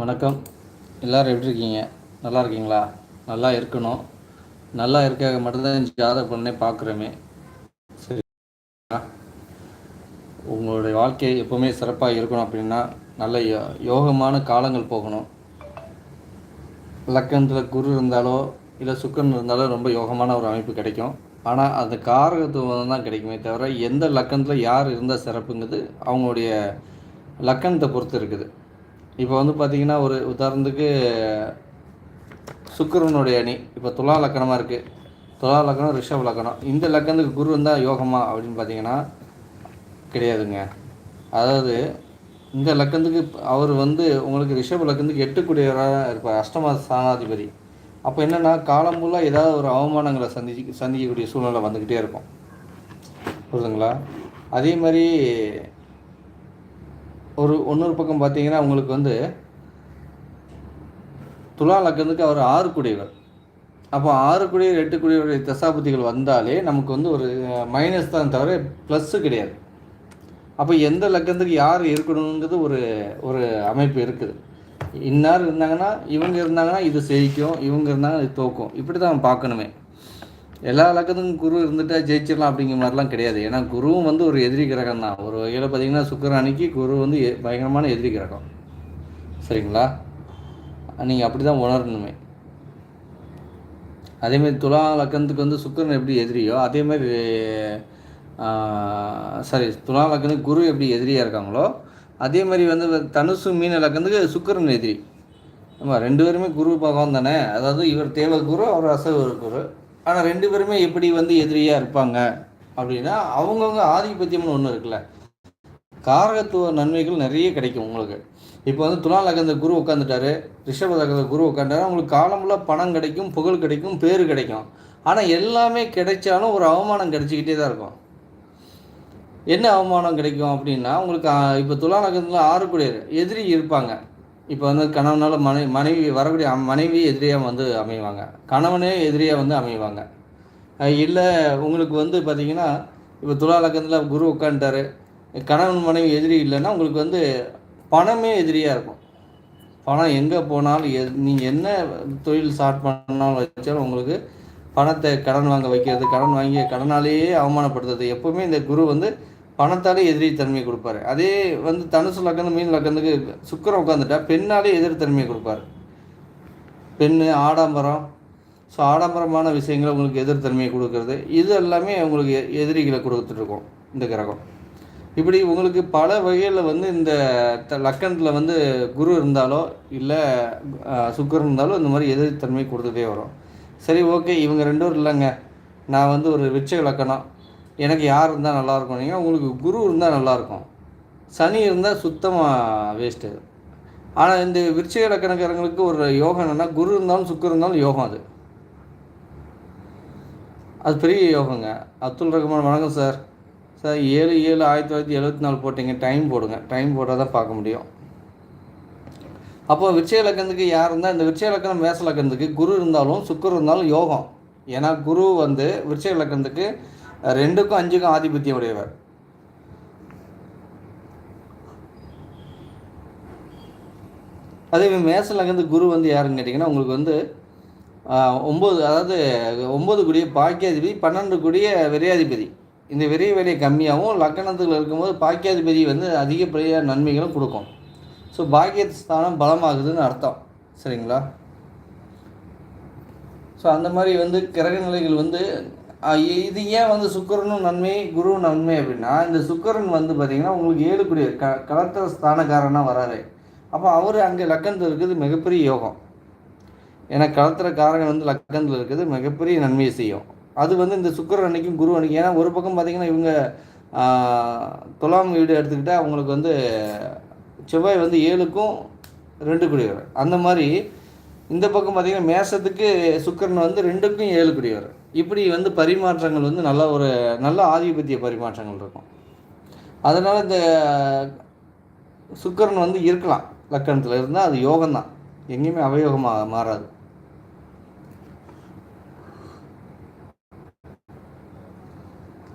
வணக்கம். எல்லோரும் எப்படி இருக்கீங்க? நல்லா இருக்கீங்களா? நல்லா இருக்கணும். நல்லா இருக்க மட்டும்தான் ஜாதக பொண்ணே பார்க்குறோமே. சரி. உங்களுடைய வாழ்க்கை எப்போவுமே சிறப்பாக இருக்கணும் அப்படின்னா நல்ல யோ யோகமான காலங்கள் போகணும். லக்கணத்தில் குரு இருந்தாலோ இல்லை சுக்கன் இருந்தாலோ ரொம்ப யோகமான ஒரு அமைப்பு கிடைக்கும். ஆனால் அந்த காரகத்துவம் தான் கிடைக்குமே தவிர எந்த லக்கணத்தில் யார் இருந்தால் சிறப்புங்கிறது அவங்களுடைய லக்கணத்தை பொறுத்து இருக்குது. இப்போ வந்து பார்த்திங்கன்னா ஒரு உதாரணத்துக்கு சுக்கரனுடைய அணி. இப்போ துலா லக்கணமாக இருக்குது துலா லக்கணம் ரிஷப் லக்கணம். இந்த லக்கணத்துக்கு குரு வந்தால் யோகமா அப்படின்னு பார்த்தீங்கன்னா கிடையாதுங்க. அதாவது இந்த லக்கணத்துக்கு அவர் வந்து உங்களுக்கு ரிஷப் லக்கணத்துக்கு எட்டுக்கூடியவராக இருப்பார். அஷ்டம ஸ்தானாதிபதி. அப்போ என்னென்னா காலம் ஃபுல்லாக ஏதாவது ஒரு அவமானங்களை சந்திச்சு சந்திக்கக்கூடிய சூழ்நிலை வந்துக்கிட்டே இருக்கும். புரியுதுங்களா? அதே மாதிரி ஒரு இன்னொரு பக்கம் பார்த்தீங்கன்னா உங்களுக்கு வந்து துலா லக்கணத்துக்கு அவர் ஆறு குடியவர் அப்போ ஆறு குடியர் எட்டு குடியவருடைய தசாபுத்திகள் வந்தாலே நமக்கு வந்து ஒரு மைனஸ் தான் தவிர ப்ளஸ்ஸு கிடையாது. அப்போ எந்த லக்கணத்துக்கு யார் இருக்கணுங்கிறது ஒரு ஒரு அமைப்பு இருக்குது. இன்னார் இருந்தாங்கன்னா இவங்க இருந்தாங்கன்னா இது செய்க்கும் இவங்க இருந்தாங்கன்னா இது தோக்கும். இப்படி தான் பார்க்கணுமே. எல்லா லக்கத்துக்கும் குரு இருந்துட்டா ஜெயிச்சிடலாம் அப்படிங்கிற மாதிரிலாம் கிடையாது. ஏன்னா குருவும் வந்து ஒரு எதிரி கிரகம் தான். ஒரு வகையில் பார்த்தீங்கன்னா அன்னைக்கு குரு வந்து பயங்கரமான எதிரி கிரகம். சரிங்களா? நீங்கள் அப்படி தான் உணரணுமே. அதேமாதிரி துலா லக்கணத்துக்கு வந்து சுக்கரன் எப்படி எதிரியோ அதேமாதிரி சாரி துலா லக்கணத்துக்கு குரு எப்படி எதிரியாக இருக்காங்களோ அதே மாதிரி வந்து தனுசு மீன லக்கணத்துக்கு சுக்கரன் எதிரி. ஆமாம் ரெண்டு பேருமே குரு பகவான் தானே. அதாவது இவர் தேவ குரு அவர் அசைவ குரு. ஆனால் ரெண்டு பேருமே எப்படி வந்து எதிரியாக இருப்பாங்க அப்படின்னா அவங்கவுங்க ஆதிபத்தியம்னு ஒன்று இருக்குல்ல. காரகத்துவ நன்மைகள் நிறைய கிடைக்கும் உங்களுக்கு. இப்போ வந்து துலா லகந்த குரு உட்காந்துட்டாரு ரிஷப லகந்த குரு உட்காந்துட்டாரு அவங்களுக்கு காலமுள்ள பணம் கிடைக்கும் புகழ் கிடைக்கும் பேர் கிடைக்கும். ஆனால் எல்லாமே கிடைச்சாலும் ஒரு அவமானம் கிடைச்சிக்கிட்டே தான் இருக்கும். என்ன அவமானம் கிடைக்கும் அப்படின்னா உங்களுக்கு இப்போ துலா லகத்தில் ஆறுக்குடியர் எதிரி இருப்பாங்க. இப்போ வந்து கணவனால் மனை மனைவி வரக்கூடிய மனைவி எதிரியாக வந்து அமைவாங்க. கணவனே எதிரியாக வந்து அமைவாங்க. இல்லை உங்களுக்கு வந்து பார்த்திங்கன்னா இப்போ துலா லக்கத்தில் குரு உட்காந்துட்டாரு கணவன் மனைவி எதிரி இல்லைன்னா உங்களுக்கு வந்து பணமே எதிரியாக இருக்கும். பணம் எங்கே போனாலும் எ நீங்கள் என்ன தொழில் ஸ்டார்ட் பண்ணாலும் வச்சாலும் உங்களுக்கு பணத்தை கடன் வாங்க வைக்கிறது கடன் வாங்கி கடனாலேயே அவமானப்படுத்துறது. எப்போவுமே இந்த குரு வந்து பணத்தாலே எதிரி தன்மையை கொடுப்பாரு. அதே வந்து தனுசு லக்கணம் மீன் லக்கணத்துக்கு சுக்கரம் உட்காந்துட்டா பெண்ணாலே தன்மையை கொடுப்பாரு. பெண் ஆடம்பரம். ஸோ ஆடம்பரமான விஷயங்களை உங்களுக்கு எதிர்த்தன்மையை கொடுக்கறது. இது எல்லாமே உங்களுக்கு எதிரிகளை கொடுத்துட்ருக்கோம் இந்த கிரகம். இப்படி உங்களுக்கு பல வகையில் வந்து இந்த லக்கணத்தில் வந்து குரு இருந்தாலோ இல்லை சுக்கரன் இருந்தாலோ இந்த மாதிரி எதிர்த்தன்மை கொடுத்துட்டே வரும். சரி ஓகே இவங்க ரெண்டும் இல்லைங்க. நான் வந்து ஒரு விச்ச லக்கணம். எனக்கு யார் இருந்தால் நல்லாயிருக்கும் நீங்கள் உங்களுக்கு குரு இருந்தால் நல்லாயிருக்கும் சனி இருந்தால் சுத்தமாக வேஸ்ட்டு ஆனால் இந்த விருச்சிக இலக்கணக்காரங்களுக்கு ஒரு யோகம் என்னென்னா குரு இருந்தாலும் சுக்கர் இருந்தாலும் யோகம் அது. அது பெரிய யோகங்க. அப்துல் ரஹ்மான் வணக்கம் சார். சார் ஏழு ஏழு ஆயிரத்தி தொள்ளாயிரத்தி எழுபத்தி நாலு போட்டிங்க. டைம் போடுங்க. டைம் போட்டால் தான் பார்க்க முடியும். அப்போ விருச்சிக இலக்கணத்துக்கு யார் இருந்தால் இந்த விருச்சிக இலக்கணம் மேச இலக்கணத்துக்கு குரு இருந்தாலும் சுக்கர் இருந்தாலும் யோகம். ஏன்னா குரு வந்து விருச்சிக இலக்கணத்துக்கு ரெண்டுக்கும் அஞ்சுக்கும் ஆதிபத்தியம் உடையவர். அதே மேச வந்து குரு வந்து யாருன்னு கேட்டிங்கன்னா உங்களுக்கு வந்து ஒம்பது அதாவது ஒம்பது குடிய பாக்கியாதிபதி பன்னெண்டு குடிய விரையாதிபதி இந்த விரைய வேலையை கம்மியாகவும் லக்கணத்தில் இருக்கும்போது பாக்கியாதிபதி வந்து அதிகப்படியாக நன்மைகளும் கொடுக்கும். ஸோ பாக்கியஸ்தானம் பலமாகுதுன்னு அர்த்தம். சரிங்களா? ஸோ அந்த மாதிரி வந்து கிரக நிலைகள் வந்து இது ஏன் வந்து சுக்கரனும் நன்மை குரு நன்மை அப்படின்னா இந்த சுக்கரன் வந்து பார்த்திங்கன்னா உங்களுக்கு ஏழுக்குரிய க கலத்திர ஸ்தானக்காரனாக வராரு. அப்போ அவர் அங்கே லக்கணத்தில் இருக்கிறது மிகப்பெரிய யோகம். ஏன்னா கலத்திர காரகன் வந்து லக்கணத்தில் இருக்கிறது மிகப்பெரிய நன்மையை செய்யும். அது வந்து இந்த சுக்கரன் அன்னைக்கும் குரு அன்னைக்கும் ஏன்னா ஒரு பக்கம் பார்த்திங்கன்னா இவங்க துலாம் வீடு எடுத்துக்கிட்டால் அவங்களுக்கு வந்து செவ்வாய் வந்து ஏழுக்கும் ரெண்டு குடியவர். அந்த மாதிரி இந்த பக்கம் பார்த்திங்கன்னா மேசத்துக்கு சுக்கரன் வந்து ரெண்டுக்கும் ஏழு குடியவர். இப்படி வந்து பரிமாற்றங்கள் வந்து நல்ல ஒரு நல்ல ஆதிபத்திய பரிமாற்றங்கள் இருக்கும். அதனால் இந்த சுக்கரன் வந்து இருக்கலாம். லக்கணத்தில் இருந்தால் அது யோகம்தான். எங்கேயுமே அவயோகமாக மாறாது.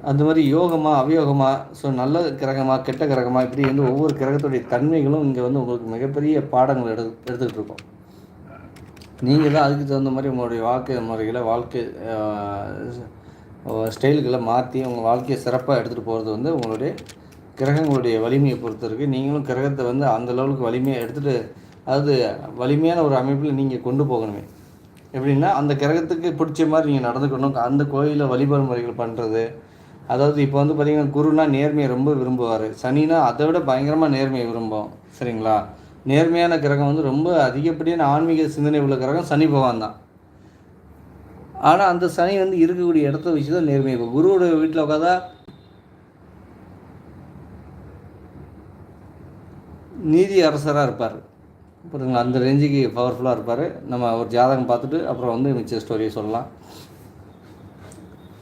அந்த மாதிரி யோகமா அவயோகமாக ஸோ நல்ல கிரகமா கெட்ட கிரகமாக இப்படி வந்து ஒவ்வொரு கிரகத்துடைய தன்மைகளும் இங்கே வந்து உங்களுக்கு மிகப்பெரிய பாடங்கள் எடு எடுத்துக்கிட்டு இருக்கோம். நீங்கள் தான் அதுக்கு தகுந்த மாதிரி உங்களுடைய வாழ்க்கை முறைகளை வாழ்க்கை ஸ்டைல்களை மாற்றி உங்கள் வாழ்க்கையை சிறப்பாக எடுத்துகிட்டு போகிறது வந்து உங்களுடைய கிரகங்களுடைய வலிமையை பொறுத்து இருக்குது நீங்களும் கிரகத்தை வந்து அந்த லெவலுக்கு வலிமையாக எடுத்துகிட்டு அதாவது வலிமையான ஒரு அமைப்பில் நீங்கள் கொண்டு போகணுமே. எப்படின்னா அந்த கிரகத்துக்கு பிடிச்ச மாதிரி நீங்கள் நடந்துக்கணும். அந்த கோயிலில் வழிபாடு முறைகள் பண்ணுறது அதாவது இப்போ வந்து பார்த்திங்கன்னா குருனா நேர்மையை ரொம்ப விரும்புவார். சனினா அதை விட பயங்கரமாக நேர்மையை விரும்பும். சரிங்களா? நேர்மையான கிரகம் வந்து ரொம்ப அதிகப்படியான ஆன்மீக சிந்தனை உள்ள கிரகம் சனி பகவான் தான். ஆனால் அந்த சனி வந்து இருக்கக்கூடிய இடத்த வச்சு தான் நேர்மையாக இப்போ குருவோட வீட்டில் உட்காந்தா நீதி அரசராக இருப்பார். புரியுதுங்களா? அந்த ரேஞ்சுக்கு பவர்ஃபுல்லாக இருப்பார். நம்ம ஒரு ஜாதகம் பார்த்துட்டு அப்புறம் வந்து மிச்ச ஸ்டோரியை சொல்லலாம்.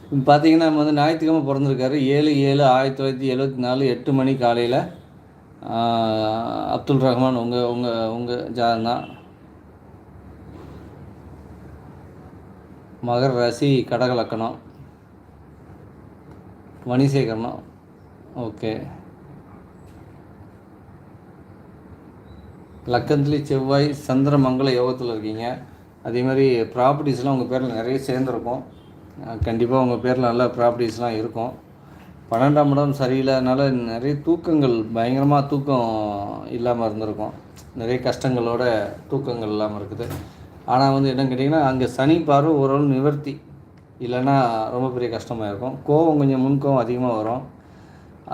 இப்போ பார்த்தீங்கன்னா நம்ம வந்து ஞாயிற்றுக்கிழமை பிறந்திருக்காரு. ஏழு ஏழு ஆயிரத்தி தொள்ளாயிரத்தி எழுபத்தி நாலு எட்டு மணி காலையில் அப்துல் ரஹ்மான் உங்கள் உங்கள் உங்கள் ஜாதகம் தான். மகர ராசி கடகலக்கணம் மணிசேகரணம் ஓகே. லக்கந்திலி செவ்வாய் சந்திர மங்கள யோகத்தில் இருக்கீங்க. அதே மாதிரி ப்ராப்பர்ட்டிஸ்லாம் உங்கள் பேரில் நிறைய சேர்ந்துருக்கும். கண்டிப்பாக உங்கள் பேரில் நல்ல ப்ராப்பர்ட்டிஸ்லாம் இருக்கும். பன்னெண்டாம் இடம் சரியில்லாதனால நிறைய தூக்கங்கள் பயங்கரமாக தூக்கம் இல்லாமல் இருந்திருக்கும். நிறைய கஷ்டங்களோட தூக்கங்கள் இல்லாமல் இருக்குது. ஆனால் வந்து என்னன்னு கேட்டிங்கன்னா அங்கே சனி பார்வை ஓரளவு நிவர்த்தி. இல்லைன்னா ரொம்ப பெரிய கஷ்டமாக இருக்கும். கோவம் கொஞ்சம் முன்கோவம் அதிகமாக வரும்.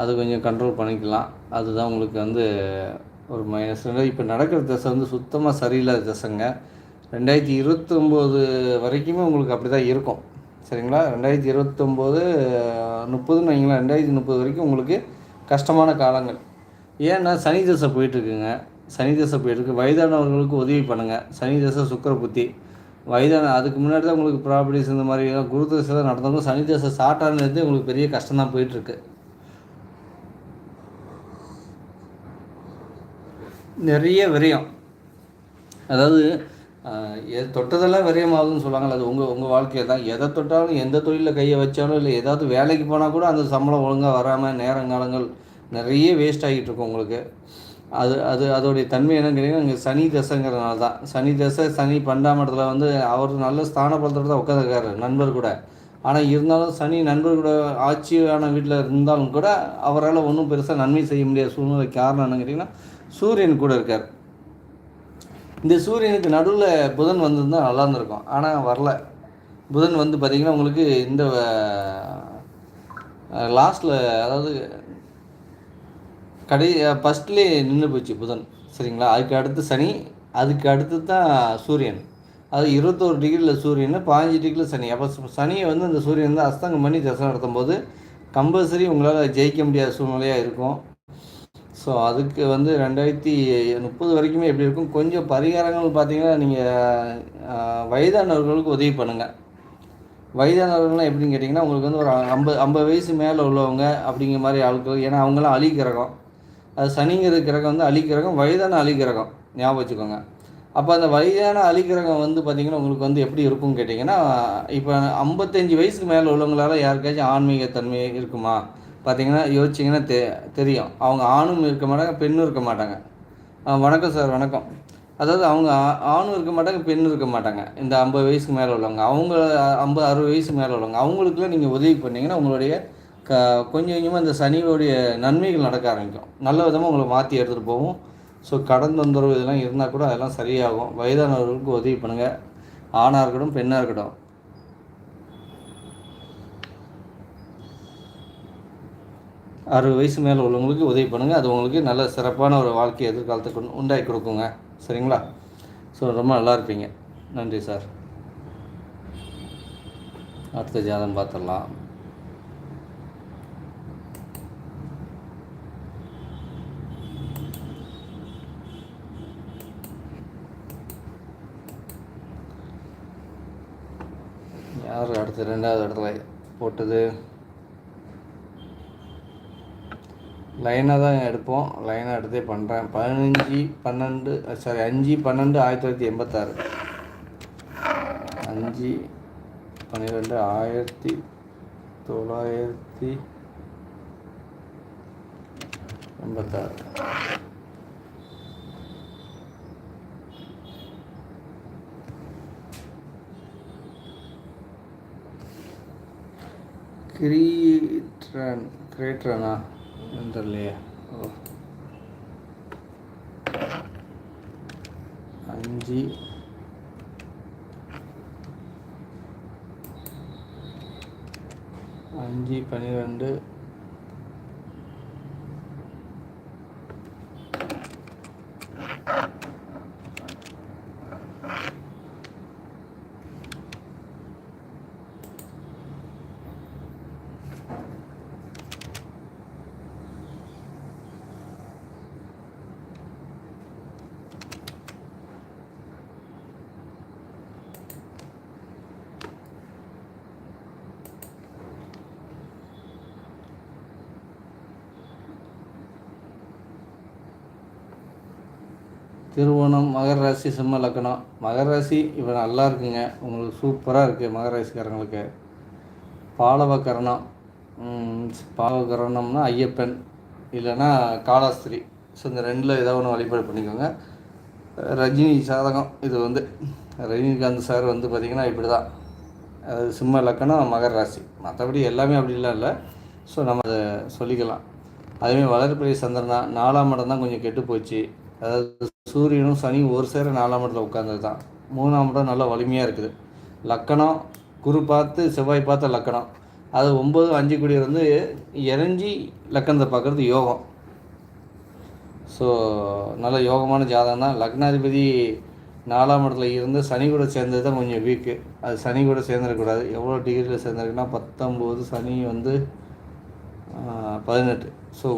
அது கொஞ்சம் கண்ட்ரோல் பண்ணிக்கலாம். அதுதான் உங்களுக்கு வந்து ஒரு மைனஸ் இப்போ நடக்கிற திசை வந்து சுத்தமாக சரியில்லாத திசைங்க. ரெண்டாயிரத்தி இருபத்தொம்போது வரைக்குமே உங்களுக்கு அப்படி தான் இருக்கும். சரிங்களா? ரெண்டாயிரத்தி இருபத்தொம்போது முப்பதுன்னு வைங்களா ரெண்டாயிரத்தி முப்பது வரைக்கும் உங்களுக்கு கஷ்டமான காலங்கள். ஏன்னா சனி தசை போயிட்டுருக்குங்க. சனி தசை போயிட்டுருக்கு. வயதானவர்களுக்கு உதவி பண்ணுங்கள் சனி தசை சுக்கர புத்தி. வயதான அதுக்கு முன்னாடி தான் உங்களுக்கு ப்ராப்பர்ட்டிஸ் இந்த மாதிரி குரு தசை தான் நடந்தாலும் சனி தசை ஸ்டார்ட் உங்களுக்கு பெரிய கஷ்டம் தான் போயிட்டுருக்கு. நிறைய விரயம். அதாவது எது தொட்டதெல்லாம் விரயமாகுதுன்னு சொல்லுவாங்கல்ல அது உங்கள் உங்கள் வாழ்க்கையை தான். எதை தொட்டாலும் எந்த தொழிலில் கையை வச்சாலும் இல்லை ஏதாவது வேலைக்கு போனால் கூட அந்த சம்பளம் ஒழுங்காக வராமல் நேரங்காலங்கள் நிறைய வேஸ்ட் ஆகிட்டு இருக்கும் உங்களுக்கு. அது அது அதோடைய தன்மை என்னன்னு கேட்டிங்கன்னா இங்கே சனி தசைங்கிறதுனால தான். சனி தசை சனி பண்டாம இடத்துல வந்து அவர் நல்ல ஸ்தான தான் உட்காந்துருக்காரு நண்பர் கூட. ஆனால் இருந்தாலும் சனி நண்பர் கூட ஆட்சியான வீட்டில் இருந்தாலும் கூட அவரால் ஒன்றும் பெருசாக நன்மை செய்ய முடியாத சூழ்நிலை காரணம் என்னன்னு கேட்டிங்கன்னா சூரியன் கூட இருக்கார். இந்த சூரியனுக்கு நடுவில் புதன் வந்திருந்தால் நல்லா இருந்திருக்கும். ஆனால் வரல. புதன் வந்து பார்த்திங்கன்னா உங்களுக்கு இந்த லாஸ்ட்டில் அதாவது கடை ஃபஸ்ட்லேயே நின்று போச்சு புதன். சரிங்களா? அதுக்கு அடுத்து சனி அதுக்கு அடுத்து தான் சூரியன். அது இருபத்தோரு டிகிரியில் சூரியன் பதினஞ்சு டிகிரியில் சனி. அப்போ சனியை வந்து அந்த சூரியன் வந்து அஸ்தங்கம் பண்ணி தசனம் நடத்தும் போது கம்பல்சரி உங்களால் ஜெயிக்க முடியாத சூழ்நிலையாக இருக்கும். ஸோ அதுக்கு வந்து ரெண்டாயிரத்தி முப்பது வரைக்குமே எப்படி இருக்கும்? கொஞ்சம் பரிகாரங்கள் பார்த்தீங்கன்னா நீங்கள் வயதானவர்களுக்கு உதவி பண்ணுங்கள் வயதானவர்கள்லாம் எப்படின்னு கேட்டிங்கன்னா உங்களுக்கு வந்து ஒரு ஐம்பது ஐம்பது வயசு மேலே உள்ளவங்க அப்படிங்கிற மாதிரி ஆட்கள் ஏன்னா அவங்களாம் அழிக்கிறகம் அது சனிங்கிற கிரகம் வந்து அழிக்கிறகம் வயதான அழிக்கிறகம் ஞாபகம் வச்சுக்கோங்க. அப்போ அந்த வயதான அழிக்கிறகம் வந்து பார்த்திங்கன்னா உங்களுக்கு வந்து எப்படி இருக்கும்னு கேட்டிங்கன்னா இப்போ ஐம்பத்தஞ்சு வயசுக்கு மேலே உள்ளவங்களால யாருக்காச்சும் ஆன்மீகத்தன்மை இருக்குமா? பார்த்தீங்கன்னா யோசிச்சிங்கன்னா தெ தெரியும். அவங்க ஆணும் இருக்க மாட்டாங்க பெண்ணும் இருக்க மாட்டாங்க. வணக்கம் சார் வணக்கம். அதாவது அவங்க ஆணும் இருக்க மாட்டாங்க பெண்ணும் இருக்க மாட்டாங்க. இந்த ஐம்பது வயசுக்கு மேலே உள்ளவங்க. அவங்க ஐம்பது அறுபது வயசுக்கு மேலே உள்ளவங்க. அவங்களுக்குலாம் நீங்கள் உதவி பண்ணிங்கன்னா உங்களுடைய க கொஞ்சம் கொஞ்சமாக இந்த சனியோடைய நன்மைகள் நடக்க ஆரம்பிக்கும். நல்ல விதமாக உங்களை மாற்றி எடுத்துகிட்டு போகும். ஸோ கடன் தொந்தரவு இதெல்லாம் இருந்தால் கூட அதெல்லாம் சரியாகும். வயதானவர்களுக்கு உதவி பண்ணுங்கள் ஆணாக இருக்கட்டும் பெண்ணாக இருக்கட்டும். அறுபது வயசு மேலே உள்ளவங்களுக்கு உதவி பண்ணுங்கள் அது உங்களுக்கு நல்ல சிறப்பான ஒரு வாழ்க்கை எதிர்காலத்துக்கு உண்டாக்கி கொடுக்குங்க. சரிங்களா? ஸோ ரொம்ப நல்லா இருப்பீங்க. நன்றி சார். அடுத்த ஜாதகம் பார்த்துடலாம். யார் அடுத்த ரெண்டாவது இடத்துல போட்டது? லைனாக தான் எடுப்போம். லைனாக எடுத்தே பண்ணுறேன் பதினஞ்சு பன்னெண்டு சாரி அஞ்சு பன்னெண்டு ஆயிரத்தி தொள்ளாயிரத்தி எண்பத்தாறு. அஞ்சு பன்னிரெண்டு ஆயிரத்தி தொள்ளாயிரத்தி எண்பத்தாறு. கிரீட்ரன் கிரேட்ரனா தெரியலையே ஓ அஞ்சு அஞ்சு பன்னிரெண்டு. திருவோணம் மகர ராசி சிம்ம லக்கணம் மகர ராசி இப்போ நல்லா இருக்குங்க. உங்களுக்கு சூப்பராக இருக்குது மகர ராசிக்காரங்களுக்கு. பாலவகரணம். பாலவகரணம்னா ஐயப்பன். இல்லைன்னா காளாஸ்திரி ஸோ இந்த ரெண்டில் ஏதோ ஒன்று வழிபாடு பண்ணிக்கோங்க. ரஜினி சாதகம் இது வந்து. ரஜினிகாந்த் சார் வந்து பார்த்திங்கன்னா இப்படி தான் அது சிம்ம லக்கணம் மகர ராசி. மற்றபடி எல்லாமே அப்படிலாம் இல்லை. ஸோ நம்ம அதை சொல்லிக்கலாம். அதேமாதிரி வளர்பிறை சந்திரன். தான் நாலாம் இடம் தான் கொஞ்சம் கெட்டு போச்சு. அதாவது சூரியனும் சனியும் ஒரு சேர நாலாம் இடத்துல உட்காந்தது தான். மூணாம் இடம் நல்லா வலிமையாக இருக்குது. லக்கணம் குரு பார்த்து செவ்வாய் பார்த்த லக்கணம். அது ஒம்பது அஞ்சு குடியில் வந்து இறஞ்சி லக்கணத்தை பார்க்குறது யோகம். ஸோ நல்ல யோகமான ஜாதகம் தான். லக்னாதிபதி நாலாம் இடத்துல இருந்து சனி கூட சேர்ந்தது தான் கொஞ்சம் வீக்கு அது சனி கூட சேர்ந்துடக்கூடாது எவ்வளோ டிகிரியில் சேர்ந்துருக்குன்னா பத்தொம்போது சனி வந்து பதினெட்டு. ஸோ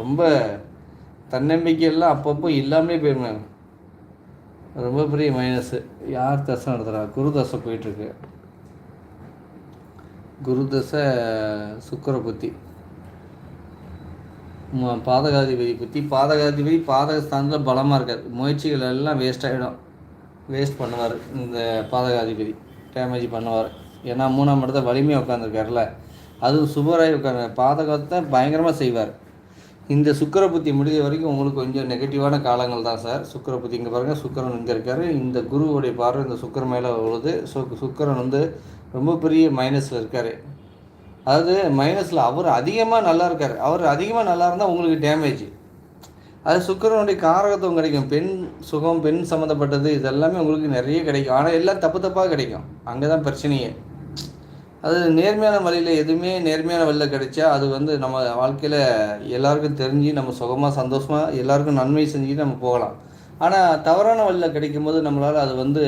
ரொம்ப தன்னம்பிக்கையெல்லாம் அப்பப்போ இல்லாமலே போயிருந்தாங்க. ரொம்ப பெரிய மைனஸு யார் தசை நடத்துகிறா குரு தசை போயிட்டுருக்கு. குரு தசை சுக்கர புத்தி. பாதகாதிபதி புத்தி. பாதகாதிபதி பாதகஸ்தானத்தில் பலமாக இருக்காது முயற்சிகள் எல்லாம் வேஸ்ட் ஆகிடும் வேஸ்ட் பண்ணுவார் இந்த பாதகாதிபதி. டேமேஜ் பண்ணுவார். ஏன்னா மூணாம் இடத்த வலிமையாக உட்காந்துருக்காருல அதுவும் சுபராய் உட்காந்து பாதகத்தை பயங்கரமாக செய்வார். இந்த சுக்கர புத்தி முடிஞ்ச வரைக்கும் உங்களுக்கு கொஞ்சம் நெகட்டிவான காலங்கள் தான் சார். சுக்கர புத்தி இங்கே பாருங்கள் சுக்கரன் இங்கே இருக்காரு. இந்த குருவுடைய பார்வை இந்த சுக்கிரன் மேலே உழுது ஸோ சுக்கரன் வந்து ரொம்ப பெரிய மைனஸில் இருக்கார். அதாவது மைனஸில் அவர் அதிகமாக நல்லா இருக்கார். அவர் அதிகமாக நல்லா இருந்தால் உங்களுக்கு டேமேஜ் அது சுக்கிரனுடைய காரகத்துவம் கிடைக்கும். பெண் சுகம் பெண் சம்மந்தப்பட்டது இதெல்லாமே உங்களுக்கு நிறைய கிடைக்கும். ஆனால் எல்லாம் தப்பு தப்பாக கிடைக்கும். அங்கே தான் பிரச்சனையே. அது நேர்மையான வழியில் எதுவுமே நேர்மையான வழியில் கிடைச்சா அது வந்து நம்ம வாழ்க்கையில் எல்லாருக்கும் தெரிஞ்சு நம்ம சுகமாக சந்தோஷமாக எல்லாருக்கும் நன்மை செஞ்சுட்டு நம்ம போகலாம். ஆனால் தவறான வழியில் கிடைக்கும் போது நம்மளால் அது வந்து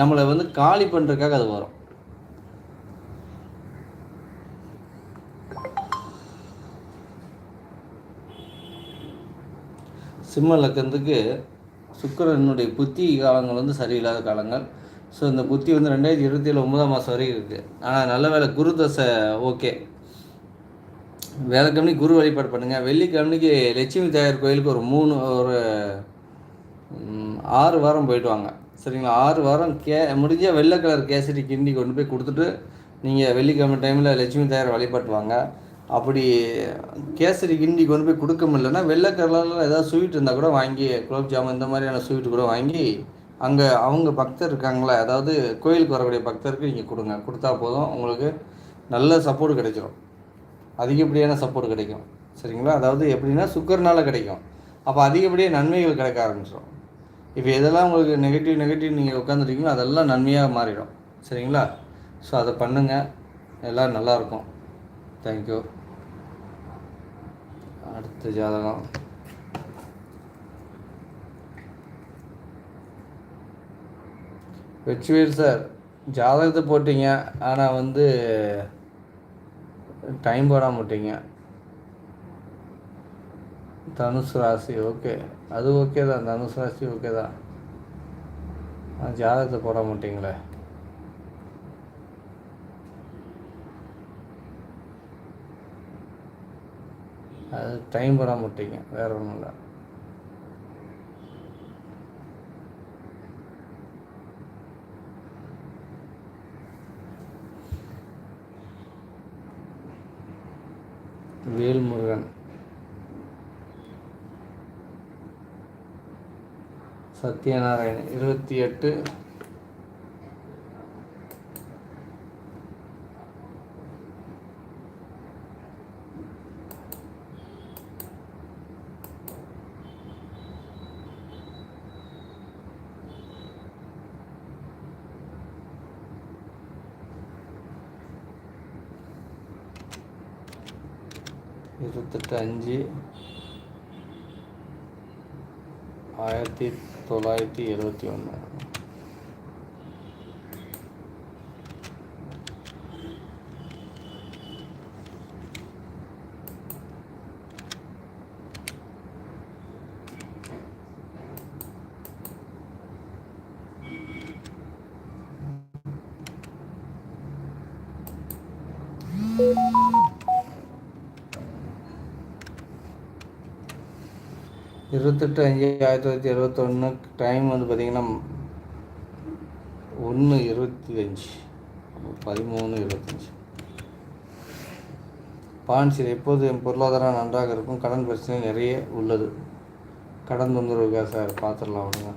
நம்மளை வந்து காலி பண்ணுறதுக்காக அது வரும். சிம்ம லக்கத்துக்கு சுக்கிரனுடைய புத்தி காலங்கள் வந்து சரியில்லாத காலங்கள். ஸோ இந்த புத்தி வந்து ரெண்டாயிரத்தி இருபத்தி ஏழு ஒன்பதாம் மாதம் வரைக்கும் இருக்குது ஆனால் நல்ல வேலை குரு தசை ஓகே. வேலைக்கிழமை குரு வழிபாடு பண்ணுங்கள் வெள்ளிக்கிழமைக்கு லட்சுமி தாயார் கோயிலுக்கு ஒரு மூணு ஒரு ஆறு வாரம் போயிட்டு வாங்க. சரிங்களா? ஆறு வாரம் கே முடிஞ்சால் வெள்ளை கலர் கேசரி கிண்டி கொண்டு போய் கொடுத்துட்டு நீங்கள் வெள்ளிக்கிழமை டைமில் லட்சுமி தாயார் வழிபாட்டு வாங்க. அப்படி கேசரி கிண்டி கொண்டு போய் கொடுக்க முடியலன்னா வெள்ளை கலரில் ஏதாவது ஸ்வீட் இருந்தால் கூட வாங்கி குலோப் ஜாமுன் இந்த மாதிரியான ஸ்வீட்டு கூட வாங்கி அங்கே அவங்க பக்தர் இருக்காங்களா அதாவது கோயிலுக்கு வரக்கூடிய பக்தருக்கு நீங்கள் கொடுங்க. கொடுத்தா போதும். உங்களுக்கு நல்ல சப்போர்ட் கிடைச்சிடும் அதிகப்படியான சப்போர்ட் கிடைக்கும். சரிங்களா? அதாவது எப்படின்னா சுக்கர்னால் கிடைக்கும். அப்போ அதிகப்படியாக நன்மைகள் கிடைக்க ஆரம்பிச்சிடும் இப்போ எதெல்லாம் உங்களுக்கு நெகட்டிவ் நெகட்டிவ் நீங்கள் உட்காந்துருக்கீங்களோ அதெல்லாம் நன்மையாக மாறிடும். சரிங்களா? ஸோ அதை பண்ணுங்கள் எல்லாம் நல்லாயிருக்கும் தேங்க்யூ அடுத்த ஜாதகம். வெச்சுவேல் சார் ஜாதகத்தை போட்டீங்க. ஆனால் வந்து டைம் போட விட்டீங்க தனுசு ராசி ஓகே அது ஓகே தான். தனுசு ராசி ஓகே தான். ஜாதகத்தை போட மாட்டீங்களே அது டைம் போட மாட்டிங்க வேறு ஒன்றும் இல்லை. வேல்முருகன். சத்யநாராயணன் இருபத்தி எட்டு அஞ்சு ஆயிரத்தி தொள்ளாயிரத்தி எழுபத்தி ஒன்று இருபத்தெட்டு அஞ்சு ஆயிரத்தி தொள்ளாயிரத்தி எழுபத்தொன்று டைம் வந்து பார்த்திங்கன்னா ஒன்று இருபத்தி அஞ்சு பதிமூணு இருபத்தஞ்சி. பான்சில் எப்போது என் பொருளாதாரம் நன்றாக இருக்கும்? கடன் பிரச்சனை நிறைய உள்ளது. கடன் தொந்தரவு சார்? பார்த்துடலாம் விடுங்க.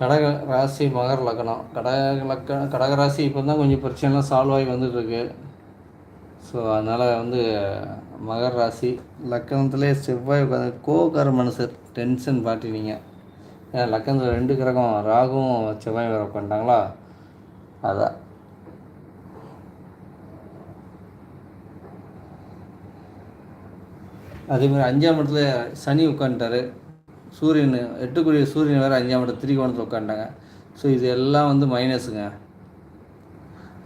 கடக ராசி மகர லக்னம். கடக லக்க கடக ராசி இப்போ தான் கொஞ்சம் பிரச்சனைலாம் சால்வ் ஆகி வந்துட்டுருக்கு. ஸோ அதனால் வந்து மகர ராசி லக்கணத்துலேயே செவ்வாய் உட்காந்து கோக்கார மனுஷர் டென்ஷன் பாட்டினீங்க ஏன்னா லக்கணத்தில் ரெண்டு கிரகம் ராகும் செவ்வாய் வர பண்ணிட்டாங்களா அதான் அதேமாதிரி அஞ்சாம் இடத்துல சனி உட்காந்துட்டாரு சூரியன் எட்டுக்குரிய சூரியன் வேறு அஞ்சாம் இடம் திரிகோணத்தில் உட்காண்டாங்க ஸோ இது எல்லாம் வந்து மைனஸுங்க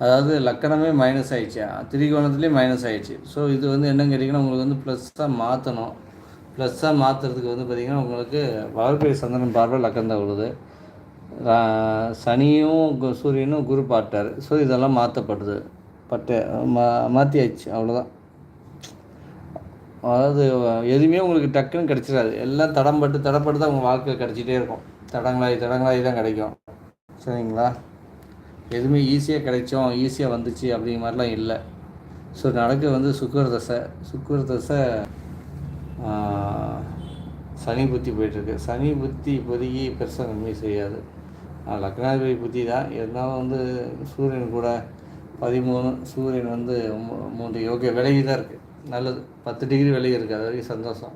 அதாவது லக்கணமே மைனஸ் ஆயிடுச்சு. திரிகோணத்துலேயும் மைனஸ் ஆயிடுச்சு. ஸோ இது வந்து என்னன்னு கேட்டிங்கன்னா உங்களுக்கு வந்து ப்ளஸ்ஸாக மாற்றணும் ப்ளஸ்ஸாக மாற்றுறதுக்கு வந்து பார்த்திங்கன்னா உங்களுக்கு வளர்ப்பை சந்திரன் பார்வை லக்கணம் உள்ளது. சனியும் சூரியனும் குரு பாட்டார் ஸோ இதெல்லாம் மாற்றப்படுது பட்டு மா மாற்றியாச்சு அவ்வளோதான் அதாவது எதுவுமே உங்களுக்கு டக்குன்னு கிடச்சிடாது. எல்லாம் தடம்பட்டு தடப்பட்டு தான் உங்கள் வாழ்க்கை கிடச்சிட்டே இருக்கும். தடங்களாகி தடங்களாகி தான் கிடைக்கும். சரிங்களா? எதுவுமே ஈஸியாக கிடைச்சோம் ஈஸியாக வந்துச்சு அப்படிங்கிற மாதிரிலாம் இல்லை. ஸோ நடக்க வந்து சுக்கர தசை. சுக்கர தசை சனி புத்தி போயிட்டுருக்கு. சனி புத்தி இப்போதைக்கு பெருசாக நன்மை செய்யாது. லக்னாதிபதி புத்தி தான். இருந்தாலும் வந்து சூரியன் கூட பதிமூணு சூரியன் வந்து மூன்று யோக விலகி தான் இருக்குது நல்லது. பத்து டிகிரி வெளியே இருக்குது அது வரைக்கும் சந்தோஷம்.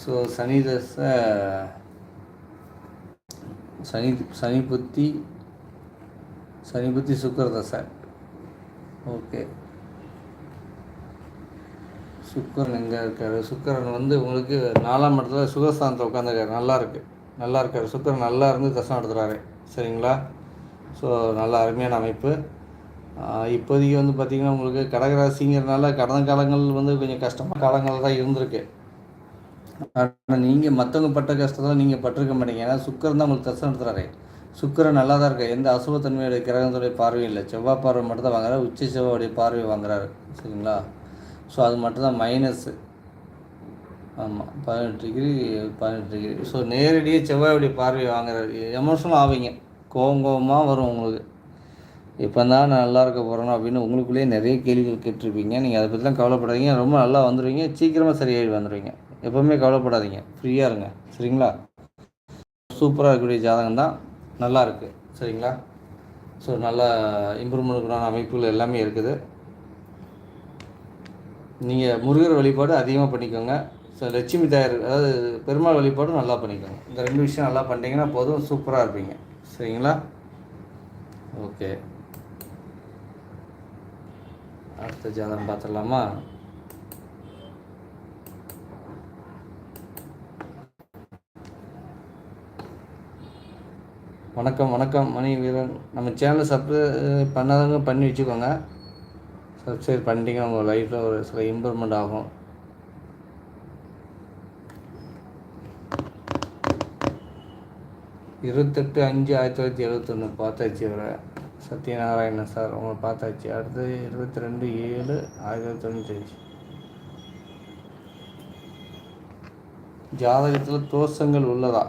ஸோ சனி தசை சனி சனி புத்தி சனி புத்தி சுக்கர தசை. ஓகே சுக்கரன் எங்கே இருக்கார்? சுக்கரன் வந்து உங்களுக்கு நாலாம் இடத்துல சுகஸ்தானத்தில் உட்காந்துருக்காரு நல்லா இருக்குது நல்லா இருக்கார். சுக்கரன் நல்லா இருந்து தசம் எடுத்துகிறாரு சரிங்களா? ஸோ நல்ல அருமையான அமைப்பு. இப்போதைக்கு வந்து பார்த்திங்கன்னா உங்களுக்கு கடகராசிங்கிறதுனால கடந்த காலங்கள் வந்து கொஞ்சம் கஷ்டமான காலங்கள் தான் இருந்திருக்கு. ஆனால் நீங்கள் மற்றவங்க பட்ட கஷ்டத்தை நீங்கள் பட்டிருக்க மாட்டீங்க. ஏன்னா சுக்கரன் தான் உங்களுக்கு தசம் நடத்துகிறாரு சுக்கரன் நல்லா தான் இருக்கு எந்த அசுபத்தன்மையுடைய கிரகத்துடைய பார்வையும் இல்லை. செவ்வாய் பார்வை மட்டும் தான் வாங்குறாரு. உச்ச செவ்வாயுடைய பார்வை வாங்குறாரு. சரிங்களா? ஸோ அது மட்டும்தான் மைனஸ்ஸு ஆமாம் பதினெட்டு டிகிரி பதினெட்டு டிகிரி ஸோ நேரடியாக செவ்வாயுடைய பார்வை வாங்குறாரு. எமோஷனல் ஆவீங்க. கோவம் கோவமாக வரும் உங்களுக்கு. இப்போ தான் நான் நல்லா இருக்க போகிறேன் அப்படின்னு உங்களுக்குள்ளேயே நிறைய கேள்விகள் கேட்டிருப்பீங்க. நீங்கள் அதை பற்றிலாம் கவலைப்படாதீங்க. ரொம்ப நல்லா வந்துடுவீங்க சீக்கிரமாக சரியாகி வந்துடுவீங்க எப்போவுமே கவலைப்படாதீங்க. ஃப்ரீயாக இருங்க. சரிங்களா? சூப்பராக இருக்கக்கூடிய ஜாதகம் தான். நல்லா இருக்குது சரிங்களா? ஸோ நல்லா இம்ப்ரூவ்மெண்ட்டுக்கான அமைப்புகள் எல்லாமே இருக்குது. நீங்கள் முருகர் வழிபாடு அதிகமாக பண்ணிக்கோங்க. ஸோ லட்சுமி தாயர் அதாவது பெருமாள் வழிபாடும் நல்லா பண்ணிக்கோங்க. இந்த ரெண்டு விஷயம் நல்லா பண்ணிட்டீங்கன்னா போதும். சூப்பராக இருப்பீங்க. சரிங்களா? ஓகே அடுத்த ஜாதகம் பார்த்துடலாமா வணக்கம் வணக்கம் மணி வீரன். நம்ம சேனலை சப்ஸ்கிரைப் பண்ணாதவங்க பண்ணி வச்சுக்கோங்க. சப்ஸ்கிரைப் பண்ணிட்டீங்கன்னா உங்கள் லைஃப்பில் ஒரு சில இம்ப்ரூவ்மெண்ட் ஆகும். இருபத்தெட்டு அஞ்சு ஆயிரத்தி தொள்ளாயிரத்தி எழுபத்தொன்று பார்த்தாச்சு அவரை சத்யநாராயணன் சார் உங்களை பார்த்தாச்சு. அடுத்து இருபத்தி ரெண்டு ஏழு ஆயிரத்தி தொள்ளாயிரத்தி தொண்ணூற்றி ஜாதகத்தில் தோஷங்கள் உள்ளதா?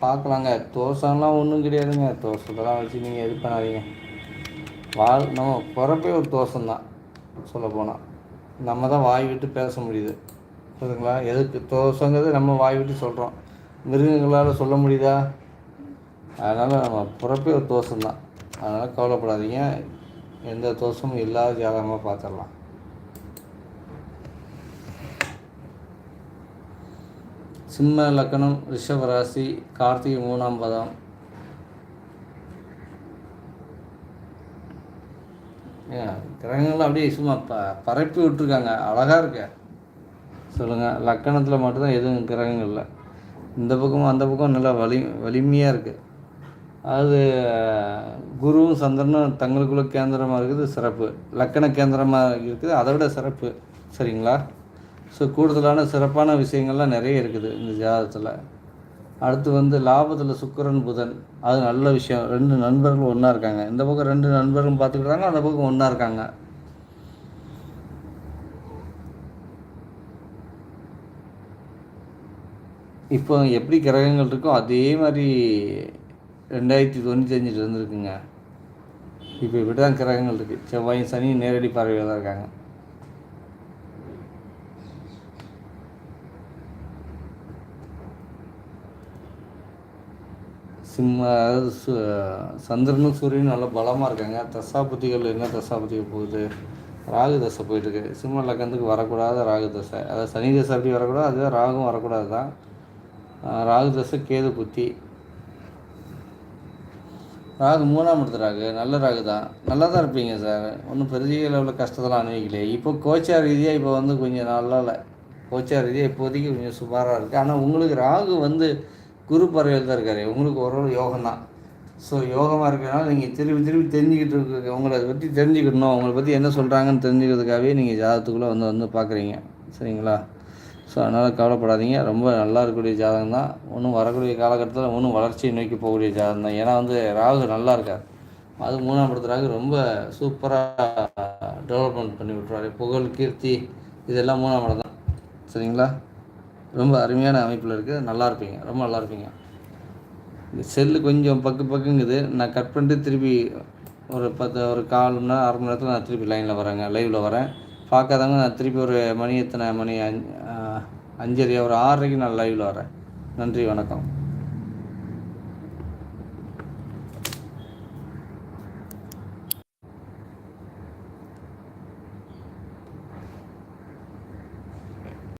பார்க்கலாங்க. தோஷம்லாம் ஒன்றும் கிடையாதுங்க. தோஷத்தெல்லாம் வச்சு நீங்கள் இது பண்ணாதீங்க. வாழ் நம்ம பிறப்பே ஒரு தோஷம்தான் சொல்லப்போனால் நம்ம தான் வாய் விட்டு பேச முடியுது. புரியுதுங்களா? எதுக்கு? தோஷங்கிறது நம்ம வாய் விட்டு சொல்கிறோம் மிருகங்களால் சொல்ல முடியுதா? அதனால் நம்ம பிறப்பே ஒரு தோஷம்தான். அதனால் கவலைப்படாதீங்க. எந்த தோஷமும் இல்லாத ஜாதகமாக பார்த்துடலாம் சிம்ம லக்கணம் ரிஷபராசி கார்த்திகை மூணாம் பதம். ஏன் கிரகங்கள்லாம் அப்படியே சும்மா ப பரப்பி விட்ருக்காங்க அழகாக இருக்க. சொல்லுங்கள் லக்கணத்தில் மட்டும்தான் எதுவும் கிரகங்கள் இல்லை இந்த பக்கமும் அந்த பக்கம் நல்லா வலி வலிமையாக இருக்குது அது குருவும் சந்திரனும் தங்களுக்குள்ள கேந்திரமாக இருக்குது சிறப்பு. லக்கண கேந்திரமாக இருக்குது அதை விட சிறப்பு. சரிங்களா? ஸோ கூடுதலான சிறப்பான விஷயங்கள்லாம் நிறைய இருக்குது இந்த ஜாதகத்தில். அடுத்து வந்து லாபத்தில் சுக்கரன் புதன். அது நல்ல விஷயம். ரெண்டு நண்பர்கள் ஒன்றா இருக்காங்க. இந்த பக்கம் ரெண்டு நண்பர்களும் பார்த்துக்கிட்டாங்க அந்த பக்கம் ஒன்றா இருக்காங்க. இப்போ எப்படி கிரகங்கள் இருக்கோ அதே மாதிரி ரெண்டாயிரத்தி தொண்ணூற்றி அஞ்சில் இருந்துருக்குங்க. இப்போ இப்படி தான் கிரகங்கள் இருக்குது செவ்வாயும் சனியும் நேரடி பார்வையில் தான் இருக்காங்க. சிம்ம அதாவது சு சந்திரனும் சூரியனும் நல்லா பலமாக இருக்காங்க. தசாபதிகள் என்ன தசாபதிகள் போகுது? ராகு தசை போயிட்டுருக்கு சிம்ம லக்கணத்துக்கு வரக்கூடாத ராகு தசை. அதாவது சனி தசை அப்படி வரக்கூடாது அதுவே ராகும் வரக்கூடாது தான் ராகு தசை கேது புத்தி. ராகு மூணாம் இடத்து ராகு நல்ல ராகு தான் நல்லா தான் இருப்பீங்க சார் ஒன்றும் பெரிய லெவலில் கஷ்டத்தெல்லாம் அனுபவிக்கலையே. இப்போ கோச்சார் ரீதியாக இப்போ வந்து கொஞ்சம் நல்லா இல்லை. கோச்சார் ரீதியாக இப்போதைக்கு கொஞ்சம் சுமாராக இருக்குது ஆனால் உங்களுக்கு ராகு வந்து குரு பறவையில் தான் இருக்கார். உங்களுக்கு ஒரு யோகம் தான் ஸோ யோகமாக இருக்கிறனால நீங்கள் திரும்பி திருப்பி தெரிஞ்சுக்கிட்டு இருக்க உங்களை பற்றி தெரிஞ்சுக்கணும். உங்களை பற்றி என்ன சொல்கிறாங்கன்னு தெரிஞ்சுக்கிறதுக்காகவே நீங்கள் ஜாதகத்துக்குள்ளே வந்து வந்து பார்க்குறீங்க. சரிங்களா? ஸோ அதனால் கவலைப்படாதீங்க. ரொம்ப நல்லா இருக்கக்கூடிய ஜாதகம் தான் ஒன்றும் வரக்கூடிய காலகட்டத்தில் ஒன்றும் வளர்ச்சியை நோக்கி போகக்கூடிய ஜாதகம் தான் ஏன்னா வந்து ராகு நல்லா இருக்கார். அது மூணாம் இடத்து ராகு ரொம்ப சூப்பராக டெவலப்மெண்ட் பண்ணி விட்ருவாரு புகழ் கீர்த்தி இதெல்லாம் மூணாம் படம் தான். சரிங்களா? ரொம்ப அருமையான அமைப்பில் இருக்குது நல்லா இருப்பீங்க. ரொம்ப நல்லா இருப்பீங்க. இந்த செல்லு கொஞ்சம் பக்கு பக்குங்குது. நான் கட் பண்ணிட்டு திருப்பி ஒரு பத்து ஒரு கால் மணி நேரம் அரை மணி நேரத்தில் நான் திருப்பி லைனில் வரேங்க. லைவில் வரேன். பார்க்காதவங்க நான் திருப்பி ஒரு மணி எத்தனை மணி அஞ்சு அஞ்சரை ஒரு ஆறரைக்கு நான் லைவில் வரேன் நன்றி வணக்கம்.